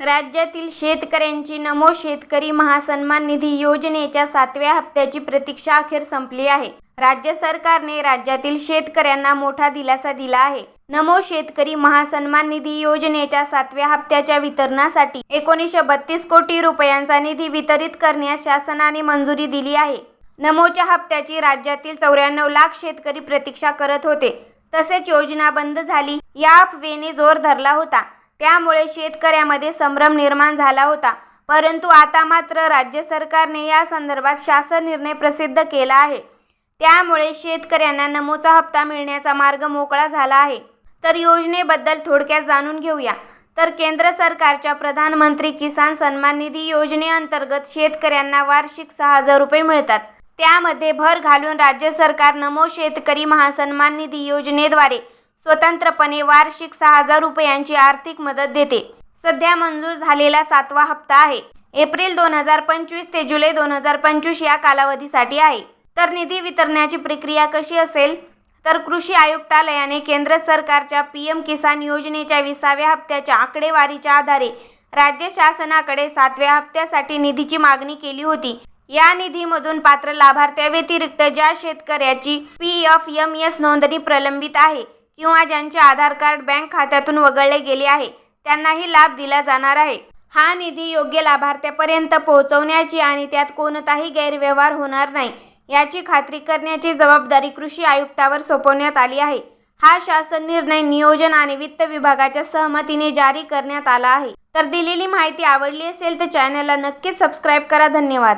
राज्यातील शेतकऱ्यांची नमो शेतकरी महासन्मान निधी योजनेच्या सातव्या हप्त्याची प्रतीक्षा अखेर संपली आहे. राज्य सरकारने राज्यातील शेतकऱ्यांना मोठा दिलासा दिला आहे. नमो शेतकरी महासन्मान निधी योजनेच्या सातव्या हप्त्याच्या वितरणासाठी एकोणीसशे बत्तीस कोटी रुपयांचा निधी वितरित करण्यास शासनाने मंजुरी दिली आहे. नमोच्या हप्त्याची राज्यातील चौऱ्याण्णव लाख शेतकरी प्रतीक्षा करत होते. तसेच योजना बंद झाली. या अफवेने जोर धरला होता. त्यामुळे शेतकऱ्यामध्ये संभ्रम निर्माण झाला होता. परंतु आता मात्र राज्य सरकारने या संदर्भात शासन निर्णय प्रसिद्ध केला आहे. त्यामुळे शेतकऱ्यांना नमोचा हप्ता मिळण्याचा मार्ग मोकळा झाला आहे. तर योजनेबद्दल थोडक्यात जाणून घेऊया. तर केंद्र सरकारच्या प्रधानमंत्री किसान सन्मान निधी योजनेअंतर्गत शेतकऱ्यांना वार्षिक सहा हजार रुपये मिळतात. त्यामध्ये भर घालून राज्य सरकार नमो शेतकरी महासन्मान निधी योजनेद्वारे स्वतंत्रपणे वार्षिक सहा हजार रुपयांची आर्थिक मदत देते. सध्या मंजूर झालेला सातवा हप्ता आहे. एप्रिल दोन हजार पंचवीस ते जुलै दोन हजार पंचवीस या कालावधीसाठी आहे. तर निधी वितरणाची प्रक्रिया कशी असेल? तर कृषी आयुक्तालयाने केंद्र सरकारच्या पी एम किसान योजनेच्या विसाव्या हप्त्याच्या आकडेवारीच्या आधारे राज्य शासनाकडे सातव्या हप्त्यासाठी निधीची मागणी केली होती. या निधीमधून पात्र लाभार्थ्याव्यतिरिक्त ज्या शेतकऱ्याची पी एफ एम एस नोंदणी प्रलंबित आहे किंवा ज्यांचे आधार कार्ड बँक खात्यातून वगळले गेले आहे त्यांनाही लाभ दिला जाणार आहे. हा निधी योग्य लाभार्थ्यापर्यंत पोहोचवण्याची आणि त्यात कोणताही गैरव्यवहार होणार नाही याची खात्री करण्याची जबाबदारी कृषी आयुक्तावर सोपवण्यात आली आहे. हा शासन निर्णय नियोजन आणि वित्त विभागाच्या सहमतीने जारी करण्यात आला आहे. तर दिलेली माहिती आवडली असेल तर चॅनलला नक्कीच सबस्क्राईब करा. धन्यवाद.